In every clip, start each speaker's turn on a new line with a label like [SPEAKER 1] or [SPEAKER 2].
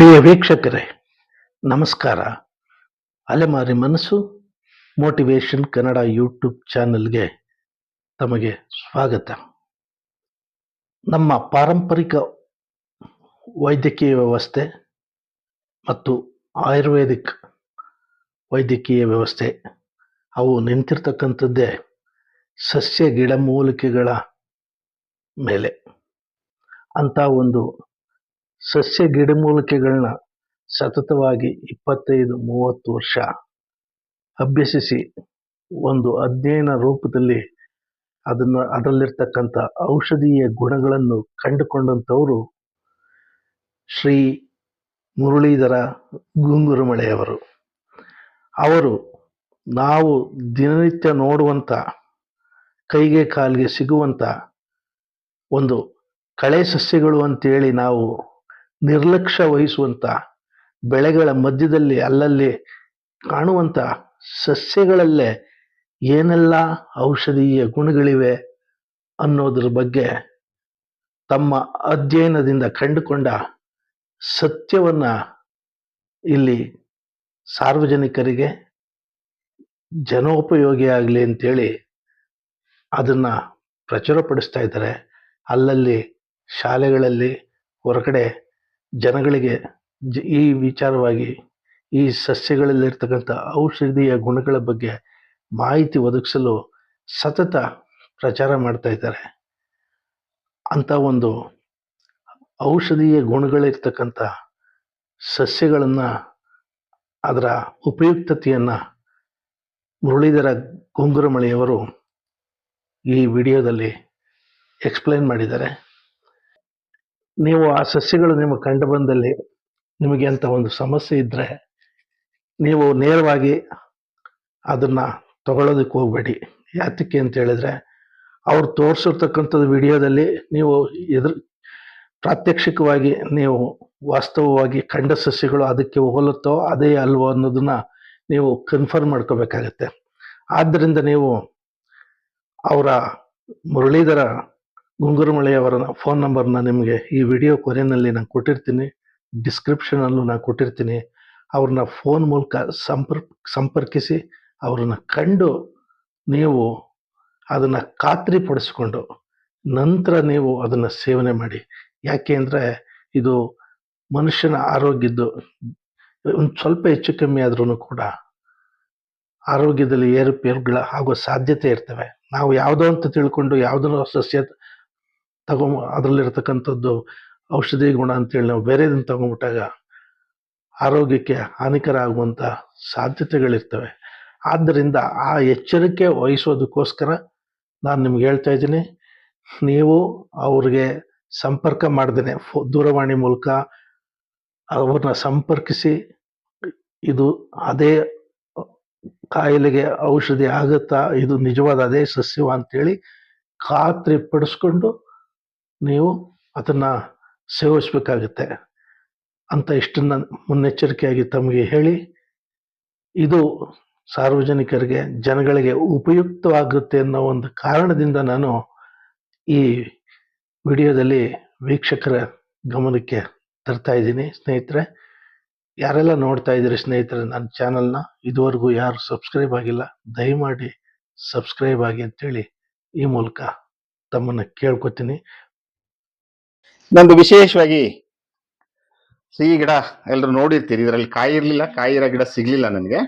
[SPEAKER 1] ಪ್ರಿಯ ವೀಕ್ಷಕರೇ, ನಮಸ್ಕಾರ. ಅಲೆಮಾರಿ ಮನಸ್ಸು ಮೋಟಿವೇಶನ್ ಕನ್ನಡ ಯೂಟ್ಯೂಬ್ ಚಾನೆಲ್ಗೆ ತಮಗೆ ಸ್ವಾಗತ. ನಮ್ಮ ಪಾರಂಪರಿಕ ವೈದ್ಯಕೀಯ ವ್ಯವಸ್ಥೆ ಮತ್ತು ಆಯುರ್ವೇದಿಕ್ ವೈದ್ಯಕೀಯ ವ್ಯವಸ್ಥೆ, ಅವು ನಿಂತಿರ್ತಕ್ಕಂಥದ್ದೇ ಸಸ್ಯ ಗಿಡಮೂಲಿಕೆಗಳ ಮೇಲೆ. ಅಂತ ಒಂದು ಸಸ್ಯ ಗಿಡಮೂಲಿಕೆಗಳನ್ನ ಸತತವಾಗಿ ಇಪ್ಪತ್ತೈದು, ಮೂವತ್ತು ವರ್ಷ ಅಭ್ಯಸಿಸಿ ಒಂದು ಅಧ್ಯಯನ ರೂಪದಲ್ಲಿ ಅದನ್ನ ಅದರಲ್ಲಿರ್ತಕ್ಕಂಥ ಔಷಧೀಯ ಗುಣಗಳನ್ನು ಕಂಡುಕೊಂಡಂಥವರು ಶ್ರೀ ಮುರಳೀಧರ ಗುಂಗುರುಮಳೆಯವರು. ಅವರು ನಾವು ದಿನನಿತ್ಯ ನೋಡುವಂಥ, ಕೈಗೆ ಕಾಲಿಗೆ ಸಿಗುವಂಥ ಒಂದು ಕಳೆ ಸಸ್ಯಗಳು ಅಂತೇಳಿ ನಾವು ನಿರ್ಲಕ್ಷ್ಯ ವಹಿಸುವಂಥ ಬೆಳೆಗಳ ಮಧ್ಯದಲ್ಲಿ ಅಲ್ಲಲ್ಲಿ ಕಾಣುವಂಥ ಸಸ್ಯಗಳಲ್ಲೇ ಏನೆಲ್ಲ ಔಷಧೀಯ ಗುಣಗಳಿವೆ ಅನ್ನೋದ್ರ ಬಗ್ಗೆ ತಮ್ಮ ಅಧ್ಯಯನದಿಂದ ಕಂಡುಕೊಂಡ ಸತ್ಯವನ್ನ ಇಲ್ಲಿ ಸಾರ್ವಜನಿಕರಿಗೆ ಜನೋಪಯೋಗಿ ಆಗಲಿ ಅಂತೇಳಿ ಅದನ್ನ ಪ್ರಚುರಪಡಿಸ್ತಾ ಇದ್ದಾರೆ. ಅಲ್ಲಲ್ಲಿ ಶಾಲೆಗಳಲ್ಲಿ ಹೊರಗಡೆ ಜನಗಳಿಗೆ ಈ ವಿಚಾರವಾಗಿ ಈ ಸಸ್ಯಗಳಲ್ಲಿರ್ತಕ್ಕಂಥ ಔಷಧೀಯ ಗುಣಗಳ ಬಗ್ಗೆ ಮಾಹಿತಿ ಒದಗಿಸಲು ಸತತ ಪ್ರಚಾರ ಮಾಡ್ತಾ ಇದ್ದಾರೆ. ಅಂತ ಒಂದು ಔಷಧೀಯ ಗುಣಗಳಿರ್ತಕ್ಕಂಥ ಸಸ್ಯಗಳನ್ನು ಅದರ ಉಪಯುಕ್ತತೆಯನ್ನು ಮುರಳೀಧರ ಗುಂಗುರಮಳಿಯವರು ಈ ವಿಡಿಯೋದಲ್ಲಿ ಎಕ್ಸ್ಪ್ಲೈನ್ ಮಾಡಿದ್ದಾರೆ. ನೀವು ಆ ಸಸ್ಯಗಳು ನಿಮಗೆ ಕಂಡು ಬಂದಲ್ಲಿ ನಿಮಗೆ ಅಂತ ಒಂದು ಸಮಸ್ಯೆ ಇದ್ದರೆ ನೀವು ನೇರವಾಗಿ ಅದನ್ನು ತಗೊಳ್ಳೋದಕ್ಕೆ ಹೋಗಬೇಡಿ. ಯಾತಕ್ಕೆ ಅಂತ ಹೇಳಿದ್ರೆ ಅವ್ರು ತೋರಿಸಿರ್ತಕ್ಕಂಥದ್ದು ವಿಡಿಯೋದಲ್ಲಿ ನೀವು ಎದುರು ಪ್ರಾತ್ಯಕ್ಷಿಕವಾಗಿ ನೀವು ವಾಸ್ತವವಾಗಿ ಕಂಡ ಸಸ್ಯಗಳು ಅದಕ್ಕೆ ಹೋಲುತ್ತೋ ಅದೇ ಅಲ್ವೋ ಅನ್ನೋದನ್ನ ನೀವು ಕನ್ಫರ್ಮ್ ಮಾಡ್ಕೋಬೇಕಾಗತ್ತೆ. ಆದ್ದರಿಂದ ನೀವು ಅವರ ಮುರಳೀಧರ ಗುಂಗುರುಮಳೆಯವರ ಫೋನ್ ನಂಬರ್ನ ನಿಮಗೆ ಈ ವಿಡಿಯೋ ಕೊನೆಯಲ್ಲಿ ನಾನು ಕೊಟ್ಟಿರ್ತೀನಿ. ಡಿಸ್ಕ್ರಿಪ್ಷನಲ್ಲೂ ನಾನು ಕೊಟ್ಟಿರ್ತೀನಿ. ಅವ್ರನ್ನ ಫೋನ್ ಮೂಲಕ ಸಂಪರ್ಕ ಸಂಪರ್ಕಿಸಿ ಅವ್ರನ್ನ ಕಂಡು ನೀವು ಅದನ್ನು ಖಾತ್ರಿಪಡಿಸಿಕೊಂಡು ನಂತರ ನೀವು ಅದನ್ನು ಸೇವನೆ ಮಾಡಿ. ಯಾಕೆ ಅಂದರೆ ಇದು ಮನುಷ್ಯನ ಆರೋಗ್ಯದ್ದು ಒಂದು ಸ್ವಲ್ಪ ಹೆಚ್ಚು ಕಮ್ಮಿ ಆದ್ರೂ ಕೂಡ ಆರೋಗ್ಯದಲ್ಲಿ ಏರುಪೇರುಗಳ ಆಗೋ ಸಾಧ್ಯತೆ ಇರ್ತವೆ. ನಾವು ಯಾವುದೋ ಅಂತ ತಿಳ್ಕೊಂಡು ಯಾವುದೋ ಸಸ್ಯ ತಗೊ ಅದರಲ್ಲಿರ್ತಕ್ಕಂಥದ್ದು ಔಷಧಿ ಗುಣ ಅಂತೇಳಿ ನಾವು ಬೇರೆದನ್ನು ತಗೊಂಡ್ಬಿಟ್ಟಾಗ ಆರೋಗ್ಯಕ್ಕೆ ಹಾನಿಕರ ಆಗುವಂಥ ಸಾಧ್ಯತೆಗಳಿರ್ತವೆ. ಆದ್ದರಿಂದ ಆ ಎಚ್ಚರಿಕೆ ವಹಿಸೋದಕ್ಕೋಸ್ಕರ ನಾನು ನಿಮ್ಗೆ ಹೇಳ್ತಾ ಇದ್ದೀನಿ, ನೀವು ಅವ್ರಿಗೆ ಸಂಪರ್ಕ ಮಾಡ್ದೇನೆ. ಫೋ, ದೂರವಾಣಿ ಮೂಲಕ ಅವ್ರನ್ನ ಸಂಪರ್ಕಿಸಿ, ಇದು ಅದೇ ಕಾಯಿಲೆಗೆ ಔಷಧಿ ಆಗುತ್ತಾ, ಇದು ನಿಜವಾದ ಅದೇ ಸಸ್ಯವ ಅಂತೇಳಿ ಖಾತ್ರಿ ಪಡಿಸ್ಕೊಂಡು ನೀವು ಅದನ್ನು ಸೇವಿಸಬೇಕಾಗುತ್ತೆ ಅಂತ ಇಷ್ಟನ್ನ ಮುನ್ನೆಚ್ಚರಿಕೆಯಾಗಿ ತಮಗೆ ಹೇಳಿ, ಇದು ಸಾರ್ವಜನಿಕರಿಗೆ, ಜನಗಳಿಗೆ ಉಪಯುಕ್ತವಾಗುತ್ತೆ ಅನ್ನೋ ಒಂದು ಕಾರಣದಿಂದ ನಾನು ಈ ವಿಡಿಯೋದಲ್ಲಿ ವೀಕ್ಷಕರ ಗಮನಕ್ಕೆ ತರ್ತಾ ಇದ್ದೀನಿ. ಸ್ನೇಹಿತರೆ, ಯಾರೆಲ್ಲ ನೋಡ್ತಾ ಇದ್ದೀರಿ ಸ್ನೇಹಿತರೆ, ನನ್ನ ಚಾನಲ್ನ ಇದುವರೆಗೂ ಯಾರು ಸಬ್ಸ್ಕ್ರೈಬ್ ಆಗಿಲ್ಲ, ದಯಮಾಡಿ ಸಬ್ಸ್ಕ್ರೈಬ್ ಆಗಿ ಅಂತೇಳಿ ಈ ಮೂಲಕ ತಮ್ಮನ್ನು ಕೇಳ್ಕೊತೀನಿ.
[SPEAKER 2] ನಂದು ವಿಶೇಷವಾಗಿ ಸಿಹಿ ಗಿಡ ಎಲ್ಲರೂ ನೋಡಿರ್ತೀರಿ ಇದರಲ್ಲಿ ಕಾಯಿ ಇರಲಿಲ್ಲ ಕಾಯಿ ಇರೋ ಗಿಡ ಸಿಗ್ಲಿಲ್ಲ ನನಗೆ.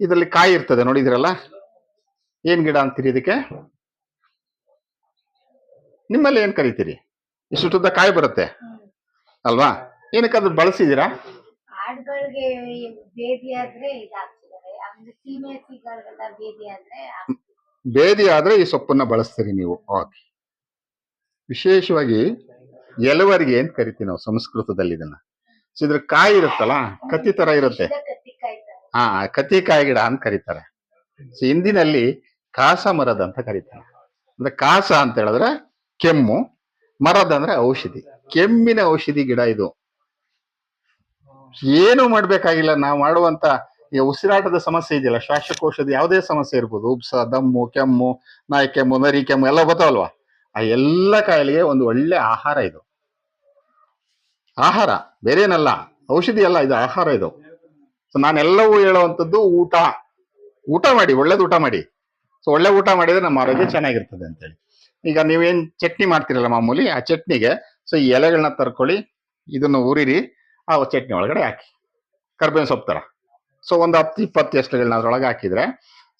[SPEAKER 2] ಇದರಲ್ಲಿ ಕಾಯಿ ಇರ್ತದೆ ನೋಡಿದಿರಲ್ಲ ಏನ್ ಗಿಡ ಅಂತೀರಿ ಇದಕ್ಕೆ? ನಿಮ್ಮಲ್ಲಿ ಏನ್ ಕರಿತೀರಿ? ಇಷ್ಟುದ್ದ ಕಾಯಿ ಬರುತ್ತೆ. ಅಲ್ವಾ? ಏನಕ್ಕೆ ಅದ್ರ ಬಳಸಿದೀರಾ
[SPEAKER 3] ಆದ್ರೆ. ಬೇದಿ ಆದ್ರೆ
[SPEAKER 2] ಈ ಸೊಪ್ಪನ್ನ ಬಳಸ್ತೀರಿ ನೀವು. ಓಕೆ ವಿಶೇಷವಾಗಿ ಎಲವರಿಗೆ ಏನ್ ಕರಿತೀವಿ ನಾವು ಸಂಸ್ಕೃತದಲ್ಲಿ ಇದನ್ನ? ಸೊ ಇದ್ರ ಕಾಯಿ ಇರುತ್ತಲ್ಲ ಕತ್ತಿ ತರ ಇರುತ್ತೆ.
[SPEAKER 3] ಹಾ ಕತ್ತಿ
[SPEAKER 2] ಕಾಯಿ ಕತ್ತಿಕಾಯಿ ಗಿಡ ಅಂತ ಕರೀತಾರೆ. ಸೊ ಹಿಂದಿನಲ್ಲಿ ಕಾಸ ಮರದ ಅಂತ ಕರೀತಾರೆ. ಅಂದ್ರೆ ಕಾಸ ಅಂತ ಹೇಳಿದ್ರೆ ಕೆಮ್ಮು ಮರದ ಅಂದ್ರೆ ಔಷಧಿ. ಕೆಮ್ಮಿನ ಔಷಧಿ ಗಿಡ ಇದು. ಏನು ಮಾಡ್ಬೇಕಾಗಿಲ್ಲ ನಾವು ಮಾಡುವಂತ ಈ ಉಸಿರಾಟದ ಸಮಸ್ಯೆ ಇದೆಯಲ್ಲ ಶ್ವಾಸಕೋಶದ ಯಾವುದೇ ಸಮಸ್ಯೆ ಇರ್ಬೋದು ಉಪ್ಸ ದಮ್ಮು ಕೆಮ್ಮು ನಾಯಿ ಕೆಮ್ಮು ನರಿ ಕೆಮ್ಮು ಎಲ್ಲ ಬರ್ತಾವಲ್ವಾ? ಆ ಎಲ್ಲ ಕಾಯಿಲೆಗೆ ಒಂದು ಒಳ್ಳೆ ಆಹಾರ ಇದು. ಆಹಾರ, ಬೇರೇನಲ್ಲ ಔಷಧಿ ಅಲ್ಲ ಇದು ಆಹಾರ ಇದು. ಸೊ ನಾನೆಲ್ಲವೂ ಹೇಳುವಂಥದ್ದು ಊಟ. ಊಟ ಮಾಡಿ, ಒಳ್ಳೇದು ಊಟ ಮಾಡಿ. ಸೊ ಒಳ್ಳೆ ಊಟ ಮಾಡಿದ್ರೆ ನಮ್ಮ ಆರೋಗ್ಯ ಚೆನ್ನಾಗಿರ್ತದೆ ಅಂತೇಳಿ. ಈಗ ನೀವೇನ್ ಚಟ್ನಿ ಮಾಡ್ತೀರಲ್ಲ ಮಾಮೂಲಿ, ಆ ಚಟ್ನಿಗೆ ಸೊ ಈ ಎಲೆಗಳನ್ನ ತರ್ಕೊಳ್ಳಿ, ಇದನ್ನು ಉರಿರಿ, ಆ ಚಟ್ನಿ ಒಳಗಡೆ ಹಾಕಿ. ಕರ್ಬೇವಿನ ಸೊಪ್ಪು ತರ ಸೊ ಒಂದು ಹತ್ತು, ಇಪ್ಪತ್ತು ಎಷ್ಟುಗಳನ್ನ ಅದ್ರೊಳಗೆ ಹಾಕಿದ್ರೆ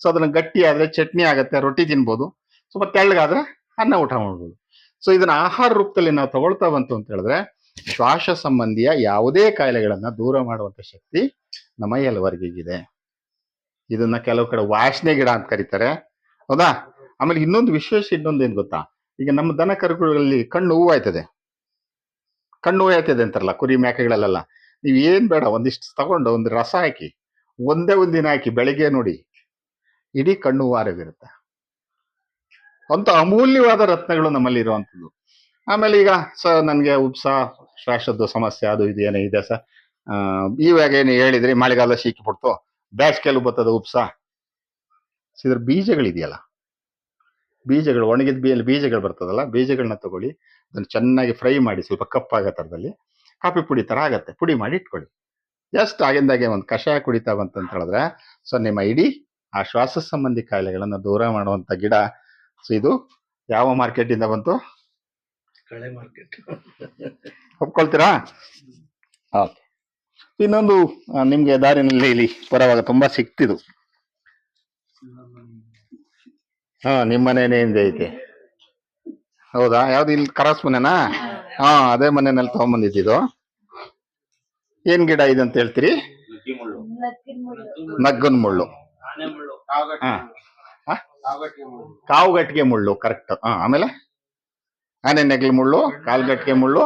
[SPEAKER 2] ಸೊ ಅದನ್ನ ಗಟ್ಟಿ ಆದ್ರೆ ಚಟ್ನಿ ಆಗುತ್ತೆ, ರೊಟ್ಟಿ ತಿನ್ಬೋದು. ಸ್ವಲ್ಪ ತೆಳ್ಳಗಾದ್ರೆ ಅನ್ನ ಊಟ ಮಾಡ್ಬೋದು. ಸೊ ಇದನ್ನ ಆಹಾರ ರೂಪದಲ್ಲಿ ನಾವು ತಗೊಳ್ತಾ ಬಂತು ಅಂತ ಹೇಳಿದ್ರೆ, ಶ್ವಾಸ ಸಂಬಂಧಿಯ ಯಾವುದೇ ಕಾಯಿಲೆಗಳನ್ನ ದೂರ ಮಾಡುವಂತ ಶಕ್ತಿ ನಮ್ಮ ಎಲ್ಲವರ್ಗಿಗಿದೆ ಇದನ್ನ ಕೆಲವು ಕಡೆ ವಾಸನೆ ಗಿಡ ಅಂತ ಕರೀತಾರೆ. ಹೌದಾ? ಆಮೇಲೆ ಇನ್ನೊಂದು ವಿಶೇಷ ಇನ್ನೊಂದು ಏನ್ ಗೊತ್ತಾ? ಈಗ ನಮ್ಮ ದನ ಕರುಗಳಲ್ಲಿ ಕಣ್ಣು ಹೂವಾಯ್ತದೆ ಕಣ್ಣು ಹೂವಾಯ್ತದೆ ಅಂತಾರಲ್ಲ, ಕುರಿ ಮೇಕೆಗಳಲ್ಲೆಲ್ಲ. ನೀವು ಏನ್ ಬೇಡ, ಒಂದಿಷ್ಟು ತಗೊಂಡು ಒಂದು ರಸ ಹಾಕಿ, ಒಂದೇ ಒಂದಿನ ಹಾಕಿ ಬೆಳಿಗ್ಗೆ ನೋಡಿ, ಇಡೀ ಕಣ್ಣು ಹೂವಾರವಿರುತ್ತೆ ಅಂತ ಅಮೂಲ್ಯವಾದ ರತ್ನಗಳು ನಮ್ಮಲ್ಲಿ ಇರುವಂಥದ್ದು. ಆಮೇಲೆ ಈಗ ಸ ನನಗೆ ಉಪ್ಸ, ಶ್ವಾಸದ್ದು ಸಮಸ್ಯೆ, ಅದು ಇದು ಇದೆ ಸರ್ ಇವಾಗ ಏನು ಹೇಳಿದ್ರಿ, ಮಳೆಗಾಲ ಶೀಕಿ ಬಿಡ್ತು ಬೇಸಿಗೆಲು ಬರ್ತದ ಉಪ್ಸ. ಇದ್ರ ಬೀಜಗಳಿದೆಯಲ್ಲ? ಬೀಜಗಳು, ಒಣಗಿದ ಬೀ, ಬೀಜಗಳು ಬರ್ತದಲ್ಲ ಬೀಜಗಳನ್ನ ತಗೊಳ್ಳಿ, ಅದನ್ನ ಚೆನ್ನಾಗಿ ಫ್ರೈ ಮಾಡಿ, ಸ್ವಲ್ಪ ಕಪ್ಪಾಗೋ ಥರದಲ್ಲಿ, ಕಾಫಿ ಪುಡಿ ತರ ಆಗತ್ತೆ, ಪುಡಿ ಮಾಡಿ ಇಟ್ಕೊಳ್ಳಿ. ಜಸ್ಟ್ ಆಗಿಂದಾಗೆ ಒಂದು ಕಷಾಯ ಕುಡಿತಾ ಬಂತಂತ ಹೇಳಿದ್ರೆ, ಸೊ ನಿಮ್ಮ ಇಡೀ ಆ ಶ್ವಾಸ ಸಂಬಂಧಿ ಕಾಯಿಲೆಗಳನ್ನು ದೂರ ಮಾಡುವಂತ ಗಿಡ ಸೊ ಇದು ಯಾವ ಮಾರ್ಕೆಟ್ ಇಂದ ಬಂತು?
[SPEAKER 1] ಕಳೆ ಮಾರ್ಕೆಟ್
[SPEAKER 2] ಒಪ್ಕೊಳ್ತೀರಾ? ಓಕೆ. ಇನ್ನೊಂದು ನಿಮಗೆ ದಾರಿನಲ್ಲಿ ಇಲ್ಲಿ ಬರುವಾಗ ತುಂಬಾ ಸಿಕ್ತಿದು. ಹಾ ನಿಮ್ಮ ಮನೇನೇ ಹಿಂದೆ ಐತೆ. ಹೌದಾ? ಯಾವ್ದು ಇಲ್ಲಿ ಕರಾಸ್ ಮನೆನಾ? ಹಾ. ಅದೇ ಮನೆಯಲ್ಲಿ ತಗೊಂಬಂದಿದ್ದು ಏನ್ ಗಿಡ ಇದೆ ಅಂತ ಹೇಳ್ತೀರಿ? ನಗ್ಗನ್ ಮುಳ್ಳು. ಹಾ? ಕಾವುಗಟ್ಟಿಗೆ ಮುಳ್ಳು. ಕರೆಕ್ಟ್ ಹಾ ಆಮೇಲೆ? ಆನೆ ನೆಗ್ಲಿ ಮುಳ್ಳು ಕಾಲ್ಗಟ್ಟಿಗೆ ಮುಳ್ಳು.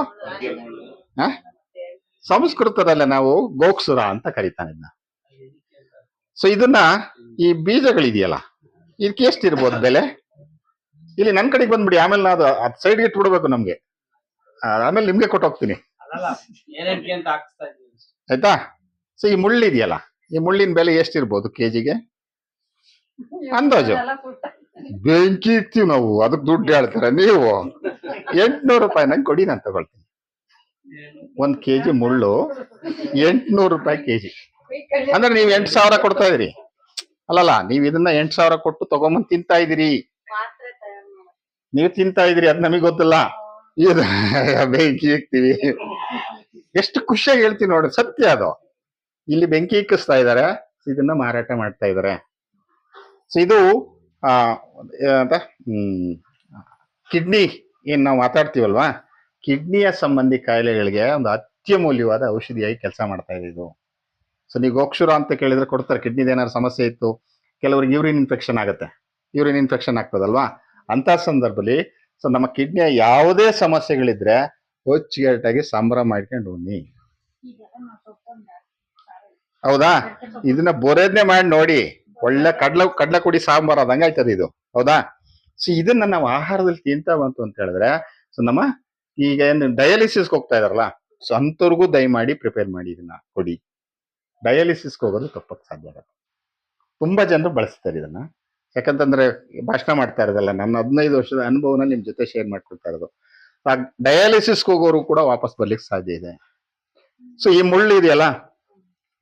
[SPEAKER 2] ಹ? ಸಂಸ್ಕೃತದಲ್ಲೇ ನಾವು ಗೋಕ್ಸುರ ಅಂತ ಕರೀತಾನೆ ಇದನ್ನ ಸೊ ಇದನ್ನ ಈ ಬೀಜಗಳಿದೆಯಲ್ಲ ಇದಕ್ಕೆ ಎಷ್ಟಿರ್ಬೋದು ಬೆಲೆ? ಇಲ್ಲಿ ನನ್ನ ಕಡೆಗೆ ಬಂದ್ಬಿಡಿ ಆಮೇಲೆ ನಾನು ಅದ್ ಸೈಡ್ಗೆ ಇಟ್ಬಿಡ್ಬೇಕು ನಮ್ಗೆ. ಆಮೇಲೆ ನಿಮ್ಗೆ ಕೊಟ್ಟು ಹೋಗ್ತೀನಿ.
[SPEAKER 4] ಅಲ್ಲಲ್ಲ ಏನಕ್ಕೆ ಅಂತ ಹಾಕ್ಸ್ತಾ
[SPEAKER 2] ಆಯ್ತಾ? ಸೊ ಈ ಮುಳ್ಳಿದೆಯಲ್ಲ ಈ ಮುಳ್ಳಿನ ಬೆಲೆ ಎಷ್ಟಿರ್ಬೋದು ಕೆಜಿಗೆ? ಅಂದಾಜು? ಬೆಂಕಿ ಇಕ್ತೀವಿ ನಾವು ಅದಕ್ಕೆ ದುಡ್ಡು ಹೇಳ್ತಾರೆ ನೀವು? ಎಂಟ್ನೂರು ರೂಪಾಯಿ ನಂಗೆ ಕೊಡಿ ನಾನು ತಗೊಳ್ತೀನಿ. ಒಂದ್ ಕೆಜಿ ಮುಳ್ಳು ಎಂಟ್ನೂರು ರೂಪಾಯಿ ಕೆಜಿ. ಅಂದ್ರೆ ನೀವು ಎಂಟು ಸಾವಿರ ಕೊಡ್ತಾ ಇದ್ರಿ ಅಲ್ಲಲ್ಲ ನೀವು ಇದನ್ನ ಎಂಟು ಸಾವಿರ ಕೊಟ್ಟು ತಗೊಂಬಂದ್ ತಿಂತಾ ಇದೀರಿ. ನೀವು ತಿಂತಾ ಇದ್ರಿ ಅದ್ ನಮಗ್ ಗೊತ್ತಿಲ್ಲ. ಇದು ಬೆಂಕಿ ಇಕ್ತೀವಿ. ಎಷ್ಟು ಖುಷಿಯಾಗಿ ಹೇಳ್ತೀವಿ ನೋಡ್ರಿ ಸತ್ಯ ಅದು. ಇಲ್ಲಿ ಬೆಂಕಿ ಇಕ್ಕಿಸ್ತಾ ಇದಾರೆ ಇದನ್ನ ಮಾರಾಟ ಮಾಡ್ತಾ ಇದ್ದಾರೆ ಸೊ ಇದು ಹ್ಮ್ ಕಿಡ್ನಿ ಏನು ನಾವು ಮಾತಾಡ್ತೀವಲ್ವಾ? ಕಿಡ್ನಿಯ ಸಂಬಂಧಿ ಕಾಯಿಲೆಗಳಿಗೆ ಒಂದು ಅತ್ಯಮೂಲ್ಯವಾದ ಔಷಧಿಯಾಗಿ ಕೆಲಸ ಮಾಡ್ತಾ ಇದೆ ಇದು. ಸೊ ನೀವು ಗೋಕ್ಷುರ ಅಂತ ಕೇಳಿದ್ರೆ ಕೊಡ್ತಾರೆ ಕಿಡ್ನಿದ ಏನಾದ್ರು ಸಮಸ್ಯೆ ಇತ್ತು ಕೆಲವರಿಗೆ ಯೂರಿನ್ ಇನ್ಫೆಕ್ಷನ್ ಆಗುತ್ತೆ. ಯೂರಿನ್ ಇನ್ಫೆಕ್ಷನ್ ಆಗ್ತದಲ್ವಾ? ಅಂತ ಸಂದರ್ಭದಲ್ಲಿ ಸೊ ನಮ್ಮ ಕಿಡ್ನಿಯ ಯಾವುದೇ ಸಮಸ್ಯೆಗಳಿದ್ರೆ ಹೊಚ್ಚುಗೆಟ್ಟಾಗಿ ಸಂಭ್ರಮ ಮಾಡ್ಕೊಂಡು ಬನ್ನಿ ಹೌದಾ? ಇದನ್ನ ಬೊರೇದ್ನೆ ಮಾಡಿ ನೋಡಿ. ಒಳ್ಳೆ ಕಡ್ಲ ಕಡ್ಲ ಕುಡಿ ಸಾಂಬಾರ್ ಆದಂಗೆ ಆಯ್ತದ ಇದು. ಹೌದಾ? ಸೊ ಇದನ್ನ ನಾವು ಆಹಾರದಲ್ಲಿ ತಿಂತಾ ಬಂತು ಅಂತ ಹೇಳಿದ್ರೆ ಸೊ ನಮ್ಮ ಈಗ ಏನು ಡಯಾಲಿಸಿಸ್ ಹೋಗ್ತಾ ಇದಾರಲ್ಲ ಸೊ ಅಂಥವ್ರಿಗೂ ದಯಮಾಡಿ ಪ್ರಿಪೇರ್ ಮಾಡಿ ಇದನ್ನ ಕೊಡಿ. ಡಯಾಲಿಸಿಸ್ಗೆ ಹೋಗೋದು ತಪ್ಪಕ್ಕೆ ಸಾಧ್ಯ ಆಗುತ್ತೆ ತುಂಬಾ ಜನರು ಬಳಸ್ತಾರೆ ಇದನ್ನ. ಯಾಕಂತಂದ್ರೆ ಭಾಷಣ ಮಾಡ್ತಾ ಇರೋದಲ್ಲ, ನನ್ನ ಹದಿನೈದು ವರ್ಷದ ಅನುಭವನ ನಿಮ್ಮ ಜೊತೆ ಶೇರ್ ಮಾಡ್ಕೊಳ್ತಾ ಇರೋದು. ಡಯಾಲಿಸಿಸ್ಗೆ ಹೋಗೋರು ಕೂಡ ವಾಪಸ್ ಬರ್ಲಿಕ್ಕೆ ಸಾಧ್ಯ ಇದೆ. ಸೊ ಈ ಮುಳ್ಳು ಇದೆಯಲ್ಲ,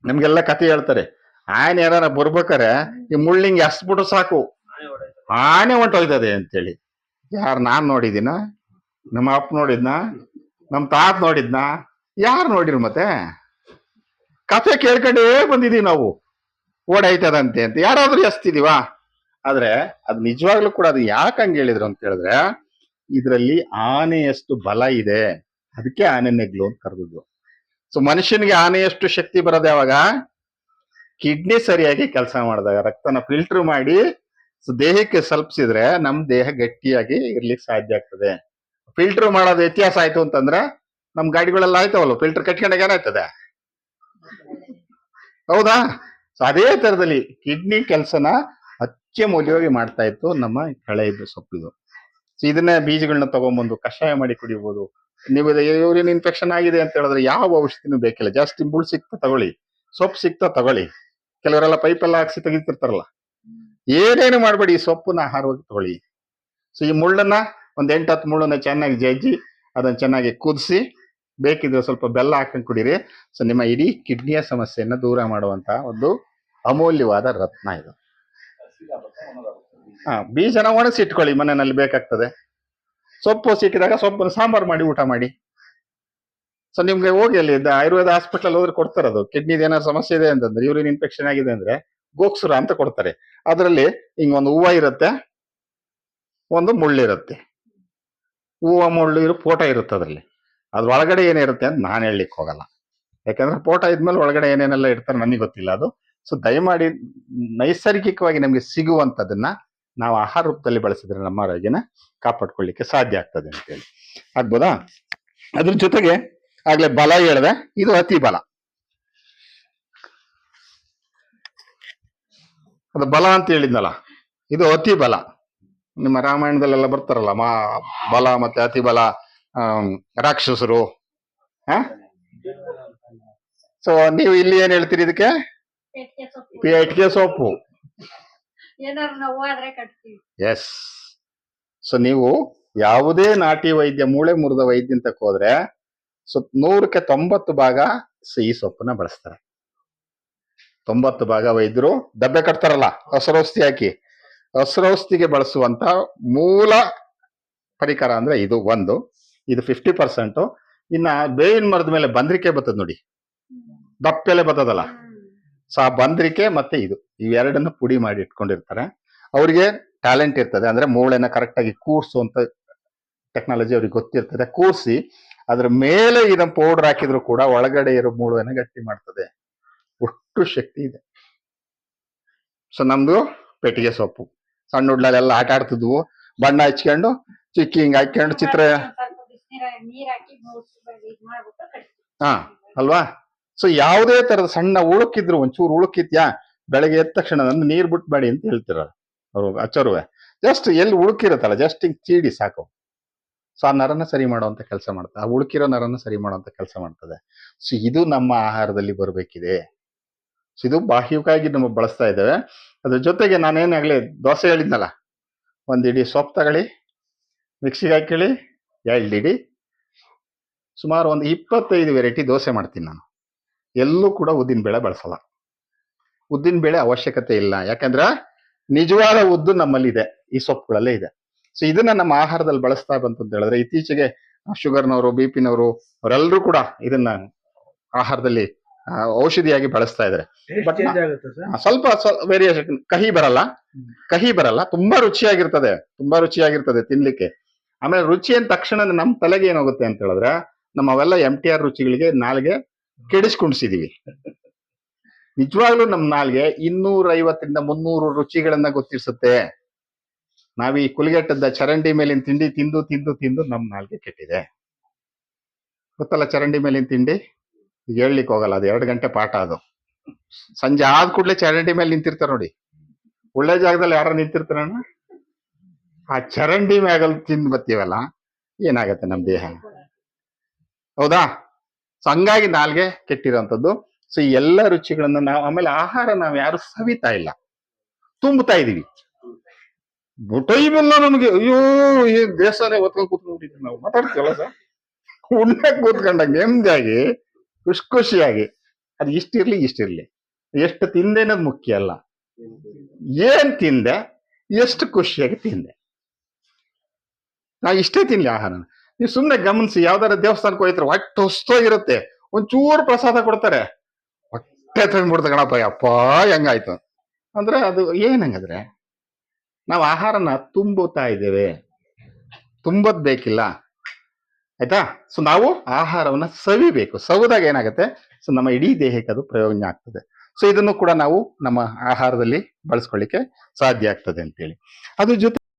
[SPEAKER 2] ನಮಗೆಲ್ಲ ಕತೆ ಹೇಳ್ತಾರೆ. ಆನೆ ಯಾರ ಬರ್ಬೇಕಾರೆ ಈ ಮುಳ್ಳಿಂಗ್ ಎಸ್ಬಿಟ್ಟು ಸಾಕು. ಆನೆ ಹೊಂಟೋಯ್ತದೆ ಅಂತೇಳಿ. ಯಾರು ನಾನ್ ನೋಡಿದಿನ ನಮ್ಮ ಅಪ್ಪ ನೋಡಿದ್ನ? ನಮ್ಮ ತಾತ ನೋಡಿದ್ನ? ಯಾರು ನೋಡಿರು ಮತ್ತೆ? ಕಥೆ ಕೇಳ್ಕೊಂಡೇ ಬಂದಿದೀವಿ ನಾವು. ಓಡಾಯ್ತದಂತೆ ಅಂತ. ಯಾರಾದ್ರೂ ಎಸ್ತಿದೀವಾ ಆದ್ರೆ ಅದು ನಿಜವಾಗ್ಲೂ ಕೂಡ ಅದು ಯಾಕೆ ಹಂಗೆ ಹೇಳಿದ್ರು ಅಂತ ಹೇಳಿದ್ರೆ, ಇದರಲ್ಲಿ ಆನೆಯಷ್ಟು ಬಲ ಇದೆ. ಅದಕ್ಕೆ ಆನೆ ನೆಗ್ಲು ಅಂತ ಕರೆದಿದ್ದು. ಸೊ ಮನುಷ್ಯನಿಗೆ ಆನೆಯಷ್ಟು ಶಕ್ತಿ ಬರೋದು ಯಾವಾಗ? ಕಿಡ್ನಿ ಸರಿಯಾಗಿ ಕೆಲಸ ಮಾಡಿದಾಗ, ರಕ್ತನ ಫಿಲ್ಟರ್ ಮಾಡಿ ದೇಹಕ್ಕೆ ಸಲ್ಪಿಸಿದ್ರೆ ನಮ್ ದೇಹ ಗಟ್ಟಿಯಾಗಿ ಇರ್ಲಿಕ್ಕೆ ಸಾಧ್ಯ ಆಗ್ತದೆ. ಫಿಲ್ಟರ್ ಮಾಡೋದು ವ್ಯತ್ಯಾಸ ಆಯ್ತು ಅಂತಂದ್ರೆ ನಮ್ ಗಾಡಿಗಳೆಲ್ಲ ಆಯ್ತವಲ್ಲ ಫಿಲ್ಟರ್ ಕಟ್ಕೊಂಡಾಗ ಏನಾಯ್ತದೆ? ಹೌದಾ? ಸೊ ಅದೇ ತರದಲ್ಲಿ ಕಿಡ್ನಿ ಕೆಲಸನ ಮೌಲ್ಯವಾಗಿ ಮಾಡ್ತಾ ಇತ್ತು ನಮ್ಮ ಕಳೆ ಇದು ಸೊಪ್ಪಿದು. ಸೊ ಇದನ್ನ ಬೀಜಗಳನ್ನ ತಗೊಂಬಂದು ಕಷಾಯ ಮಾಡಿ ಕುಡಿಬಹುದು ನೀವು ಯೂರಿನ್ ಇನ್ಫೆಕ್ಷನ್ ಆಗಿದೆ ಅಂತ ಹೇಳಿದ್ರೆ ಯಾವ ಔಷಧಿನೂ ಬೇಕಿಲ್ಲ. ಜಾಸ್ತಿ ಮುಳ್ಳು ಸಿಕ್ತ ತಗೊಳ್ಳಿ. ಸೊಪ್ಪು ಸಿಕ್ತಾ ತಗೊಳ್ಳಿ. ಕೆಲವರೆಲ್ಲ ಪೈಪ್ ಎಲ್ಲ ಹಾಕ್ಸಿ ತೆಗಿತಿರ್ತಾರಲ್ಲ. ಏನೇನು ಮಾಡಬೇಡಿ ಸೊಪ್ಪನ್ನ ಆಹಾರವಾಗಿ ತಗೊಳ್ಳಿ. ಸೊ ಈ ಮುಳ್ಳನ್ನ ಒಂದು ಎಂಟು ಹತ್ತು ಮುಳ್ಳನ್ನ ಚೆನ್ನಾಗಿ ಜಜ್ಜಿ, ಅದನ್ನ ಚೆನ್ನಾಗಿ ಕುದಿಸಿ, ಬೇಕಿದ್ರೆ ಸ್ವಲ್ಪ ಬೆಲ್ಲ ಹಾಕೊಂಡು ಕುಡೀರಿ. ಸೊ ನಿಮ್ಮ ಇಡೀ ಕಿಡ್ನಿಯ ಸಮಸ್ಯೆಯನ್ನು ದೂರ ಮಾಡುವಂತ ಒಂದು ಅಮೂಲ್ಯವಾದ ರತ್ನ ಇದು. ಹಾ, ಬೀಜನ ಒಣಗಿಸಿ ಇಟ್ಕೊಳ್ಳಿ, ಮನೆಯಲ್ಲಿ ಬೇಕಾಗ್ತದೆ. ಸೊಪ್ಪು ಸಿಕ್ಕಿದಾಗ ಸೊಪ್ಪನ್ನು ಸಾಂಬಾರು ಮಾಡಿ, ಊಟ ಮಾಡಿ. ಸೊ ನಿಮ್ಗೆ ಹೋಗಿ ಅಲ್ಲಿ ಆಯುರ್ವೇದ ಹಾಸ್ಪಿಟಲ್ ಹೋದ್ರೆ ಕೊಡ್ತಾರೆ ಅದು. ಕಿಡ್ನಿದ ಏನಾದ್ರು ಸಮಸ್ಯೆ ಇದೆ ಅಂತಂದ್ರೆ ಯೂರಿನ್ ಇನ್ಫೆಕ್ಷನ್ ಆಗಿದೆ ಅಂದ್ರೆ ಗೋಕ್ಸುರ ಅಂತ ಕೊಡ್ತಾರೆ. ಅದರಲ್ಲಿ ಹಿಂಗ್ ಒಂದು ಹೂವ ಇರುತ್ತೆ, ಒಂದು ಮುಳ್ಳಿರುತ್ತೆ ಹೂವ, ಮುಳ್ಳು ಇರೋ ಪೋಟ ಇರುತ್ತೆ ಅದರಲ್ಲಿ. ಅದ್ರ ಒಳಗಡೆ ಏನಿರುತ್ತೆ ಅಂತ ನಾನು ಹೇಳಲಿಕ್ಕೆ ಹೋಗಲ್ಲ. ಯಾಕಂದ್ರೆ ಪೋಟ ಇದ್ಮೇಲೆ ಒಳಗಡೆ ಏನೇನೆಲ್ಲ ಇರ್ತಾರೆ ನನಗೆ ಗೊತ್ತಿಲ್ಲ ಅದು. ಸೊ ದಯಮಾಡಿ ನೈಸರ್ಗಿಕವಾಗಿ ನಮಗೆ ಸಿಗುವಂಥದ್ದನ್ನ ನಾವು ಆಹಾರ ರೂಪದಲ್ಲಿ ಬಳಸಿದ್ರೆ ನಮ್ಮ ಆರೋಗ್ಯನ ಕಾಪಾಡ್ಕೊಳ್ಳಿಕ್ಕೆ ಸಾಧ್ಯ ಆಗ್ತದೆ ಅಂತೇಳಿ. ಆಗ್ಬೋದಾ ಅದ್ರ ಜೊತೆಗೆ ಆಗ್ಲೇ ಬಲ ಹೇಳಿದೆ ಇದು ಅತಿ ಬಲ. ಅದು ಬಲ ಅಂತ ಹೇಳಿದ್ನಲ್ಲ ಇದು ಅತಿ ಬಲ. ನಿಮ್ಮ ರಾಮಾಯಣದಲ್ಲೆಲ್ಲ ಬರ್ತಾರಲ್ಲ ಮಾ ಬಲ ಮತ್ತೆ ಅತಿ ಬಲ ರಾಕ್ಷಸರು ಹ? ಸೊ ನೀವು ಇಲ್ಲಿ ಏನ್ ಹೇಳ್ತೀರಿ ಇದಕ್ಕೆ?
[SPEAKER 3] ಪೇಟ್ಗೆ ಸೊಪ್ಪು.
[SPEAKER 2] ಎಸ್ ಸೊ ನೀವು ಯಾವುದೇ ನಾಟಿ ವೈದ್ಯ ಮೂಳೆ ಮುರಿದ ವೈದ್ಯ ಅಂತ ಹೋದ್ರೆ ಸೊ ನೂರಕ್ಕೆ ತೊಂಬತ್ತು ಭಾಗ ಸಿಹಿ ಸೊಪ್ಪನ್ನ ಬಳಸ್ತಾರೆ. ತೊಂಬತ್ತು ಭಾಗ ವೈದ್ಯರು ಡಬ್ಬೆ ಕಟ್ತಾರಲ್ಲ ಹಸಿರೌಷಧಿ ಹಾಕಿ. ಹಸಿರೌಷಧಿಗೆ ಬಳಸುವಂತ ಮೂಲ ಪರಿಕರ ಅಂದ್ರೆ ಇದು ಒಂದು. ಇದು ಫಿಫ್ಟಿ ಪರ್ಸೆಂಟ್ ಇನ್ನ ಬೇವಿನ ಮರದ ಮೇಲೆ ಬಂದ್ರಿಕೆ ಬರ್ತದೆ ನೋಡಿ. ದಪ್ಪೆಲೆ ಬರ್ತದಲ್ಲ. ಸೊ ಆ ಬಂದ್ರಿಕೆ ಮತ್ತೆ ಇದು. ಇವೆರಡನ್ನು ಪುಡಿ ಮಾಡಿ ಇಟ್ಕೊಂಡಿರ್ತಾರೆ. ಅವರಿಗೆ ಟ್ಯಾಲೆಂಟ್ ಇರ್ತದೆ. ಅಂದ್ರೆ ಮೂಳೆನ ಕರೆಕ್ಟ್ ಆಗಿ ಕೂರ್ಸುವಂತ ಟೆಕ್ನಾಲಜಿ ಅವ್ರಿಗೆ ಗೊತ್ತಿರ್ತದೆ. ಕೂರ್ಸಿ ಅದ್ರ ಮೇಲೆ ಇದನ್ನ ಪೌಡರ್ ಹಾಕಿದ್ರು ಕೂಡ ಒಳಗಡೆ ಇರೋ ಮೂಳೆನ ಗಟ್ಟಿ ಮಾಡ್ತದೆ. ಒಟ್ಟು ಶಕ್ತಿ ಇದೆ. ಸೊ ನಮ್ದು ಪೆಟ್ಟಿಗೆ ಸೊಪ್ಪು. ಸಣ್ಣ ಹುಡ್ಲಲ್ಲೆಲ್ಲ ಆಟ ಆಡ್ತಿದ್ವು. ಬಣ್ಣ ಹಚ್ಕೊಂಡು, ಚಿಕ್ಕಿ ಹಿಂಗ್ ಹಾಕೊಂಡು ಚಿತ್ರ ಹಾ, ಅಲ್ವಾ? ಸೊ ಯಾವುದೇ ತರದ ಸಣ್ಣ ಉಳುಕಿದ್ರು ಒಂಚೂರು ಉಳುಕಿದ್ಯಾ? ಬೆಳಗ್ಗೆ ಎದ್ದ ತಕ್ಷಣ ನನ್ನ ನೀರ್ ಬಿಟ್ಬೇಡಿ ಅಂತ ಹೇಳ್ತಿರ ಅವರು ಅಚ್ಚರುವೆ. ಜಸ್ಟ್ ಎಲ್ಲಿ ಉಳುಕಿರುತ್ತಲ್ಲ ಜಸ್ಟ್ ಹಿಂಗ್ ಚೀಡಿ ಸಾಕು. ಸೊ ಆ ನರನ ಸರಿ ಮಾಡುವಂತ ಕೆಲಸ ಮಾಡ್ತದೆ. ಆ ಉಳುಕಿರೋ ನರನ ಸರಿ ಮಾಡುವಂತ ಕೆಲಸ ಮಾಡ್ತದೆ. ಸೊ ಇದು ನಮ್ಮ ಆಹಾರದಲ್ಲಿ ಬರಬೇಕಿದೆ. ಸೊ ಇದು ಬಾಹ್ಯಕ್ಕಾಗಿ ನಮ್ಮ ಬಳಸ್ತಾ ಇದ್ದೇವೆ. ಅದ್ರ ಜೊತೆಗೆ ನಾನೇನಾಗ್ಲಿ ದೋಸೆ ಹೇಳಿದ್ನಲ್ಲ, ಒಂದ್ ಇಡೀ ಸೊಪ್ಪು ತಗೊಳ್ಳಿ, ಮಿಕ್ಸಿಗೆ ಹಾಕೊಳ್ಳಿ ಇಡಿ ಸುಮಾರು ಒಂದು ಇಪ್ಪತ್ತೈದು ವೆರೈಟಿ ದೋಸೆ ಮಾಡ್ತೀನಿ ನಾನು. ಎಲ್ಲೂ ಕೂಡ ಉದ್ದಿನ ಬೇಳೆ ಬಳಸಲ್ಲ. ಉದ್ದಿನ ಬೇಳೆ ಅವಶ್ಯಕತೆ ಇಲ್ಲ. ಯಾಕಂದ್ರೆ ನಿಜವಾದ ಉದ್ದು ನಮ್ಮಲ್ಲಿ ಇದೆ ಈ ಸೊಪ್ಪುಗಳಲ್ಲೇ ಇದೆ. ಸೊ ಇದನ್ನ ನಮ್ಮ ಆಹಾರದಲ್ಲಿ ಬಳಸ್ತಾ ಬಂತು ಅಂತ ಹೇಳಿದ್ರೆ ಇತ್ತೀಚೆಗೆ ಶುಗರ್ನವರು ಬಿ ಪಿನವರು ಅವರೆಲ್ಲರೂ ಕೂಡ ಇದನ್ನ ಆಹಾರದಲ್ಲಿ ಔಷಧಿಯಾಗಿ ಬಳಸ್ತಾ ಇದ್ದಾರೆ. ಬಟ್ ಸ್ವಲ್ಪ ವೇರಿಯೇಷನ್ ಕಹಿ ಬರಲ್ಲ. ಕಹಿ ಬರಲ್ಲ. ತುಂಬಾ ರುಚಿಯಾಗಿರ್ತದೆ. ತುಂಬಾ ರುಚಿಯಾಗಿರ್ತದೆ ತಿನ್ಲಿಕ್ಕೆ. ಆಮೇಲೆ ರುಚಿ ಅಂದ ತಕ್ಷಣ ನಮ್ ತಲೆಗೆ ಏನಾಗುತ್ತೆ ಅಂತ ಹೇಳಿದ್ರೆ ನಮ್ಮ ಅವೆಲ್ಲ ಎಂ ಟಿ ಆರ್ ರುಚಿಗಳಿಗೆ ನಾಲ್ಗೆ ಕೆಡಿಸ್ಕೊಂಡಿಸಿದೀವಿ. ನಿಜವಾಗ್ಲೂ ನಮ್ ನಾಲ್ಗೆ ಇನ್ನೂರ ಐವತ್ತರಿಂದ ಮುನ್ನೂರು ರುಚಿಗಳನ್ನ ಗೊತ್ತಿರಿಸುತ್ತೆ ನಾವ್ ಈ ಕುಲಿಗೆಟ್ಟದ ಚರಂಡಿ ಮೇಲಿನ ತಿಂಡಿ ತಿಂದು ತಿಂದು ತಿಂದು ನಮ್ ನಾಲ್ಗೆ ಕೆಟ್ಟಿದೆ. ಗೊತ್ತಲ್ಲ ಚರಂಡಿ ಮೇಲಿನ ತಿಂಡಿ? ಹೇಳಲಿಕ್ಕೆ ಹೋಗಲ್ಲ, ಅದು ಎರಡು ಗಂಟೆ ಪಾಠ ಅದು. ಸಂಜೆ ಆದ ಕೂಡಲೇ ಚರಂಡಿ ಮೇಲೆ ನಿಂತಿರ್ತಾರೆ ನೋಡಿ. ಒಳ್ಳೆ ಜಾಗದಲ್ಲಿ ಯಾರೋ ನಿಂತಿರ್ತಾರಣ್ಣ ಆ ಚರಂಡಿ ಮ್ಯಾಗಲ್ ತಿಂದು ಬರ್ತೀವಲ್ಲ ಏನಾಗತ್ತೆ ನಮ್ಮ ದೇಹ? ಹೌದಾ? ಸೊ ಹಂಗಾಗಿ ನಾಲ್ಗೆ ಕೆಟ್ಟಿರೋಂಥದ್ದು. ಸೊ ಈ ಎಲ್ಲ ರುಚಿಗಳನ್ನ ನಾವು, ಆಮೇಲೆ ಆಹಾರ ನಾವು ಯಾರು ಸವಿತಾ ಇಲ್ಲ. ತುಂಬುತ್ತಾ ಇದೀವಿ. ಟೈಮೆಲ್ಲ ನಮಗೆ, ಅಯ್ಯೋ, ಏನ್ ದೇಶನೇ ಒತ್ಕೊಂಡು ಕೂತ್ಕೊಂಡ್ಬಿಟ್ಟಿದ್ವಿ ನಾವು. ಮಾತಾಡ್ತೀವಲ್ಲ ಸರ್? ಉಣ್ಣಕ್ ಕೂತ್ಕೊಂಡಾಗ ನೆಮ್ಮದಿಯಾಗಿ, ಖುಷಿ ಖುಷಿಯಾಗಿ. ಅದು ಇಷ್ಟಿರ್ಲಿ ಇಷ್ಟಿರ್ಲಿ ಎಷ್ಟು ತಿಂದೆ ಅನ್ನೋದು ಮುಖ್ಯ ಅಲ್ಲ. ಏನ್ ತಿಂದೆ, ಎಷ್ಟು ಖುಷಿಯಾಗಿ ತಿಂದೆ. ನಾ ಇಷ್ಟೇ ತಿನ್ಲಿ ಆಹಾರ ನೀವು ಸುಮ್ಮನೆ ಗಮನಿಸಿ ಯಾವ್ದಾರ ದೇವಸ್ಥಾನಕ್ಕೆ ಹೋಯ್ತಾರೆ ಹೊಟ್ಟೆ ಹೊಸ್ತೋಗಿರುತ್ತೆ ಒಂಚೂರು ಪ್ರಸಾದ ಕೊಡ್ತಾರೆ. ಹೊಟ್ಟೆ ತಂದ್ಬಿಡ್ತ ಗಣಪ ಅಪ್ಪ ಹೆಂಗಾಯ್ತು. ಅಂದ್ರೆ ಅದು, ಏನಂಗಂದ್ರೆ? ನಾವು ಆಹಾರನ ತುಂಬುತ್ತಾ ಇದ್ದೇವೆ. ತುಂಬದ್ ಬೇಕಿಲ್ಲ. ಆಯ್ತಾ? ಸೊ ನಾವು ಆಹಾರವನ್ನ ಸವಿಬೇಕು. ಸವಿದಾಗ ಏನಾಗುತ್ತೆ? ಸೊ ನಮ್ಮ ಇಡೀ ದೇಹಕ್ಕೆ ಅದು ಪ್ರಯೋಜನ ಆಗ್ತದೆ. ಸೊ ಇದನ್ನು ಕೂಡ ನಾವು ನಮ್ಮ ಆಹಾರದಲ್ಲಿ ಬಳಸ್ಕೊಳ್ಳಿಕ್ಕೆ ಸಾಧ್ಯ ಆಗ್ತದೆ ಅಂತೇಳಿ. ಅದ್ರ ಜೊತೆ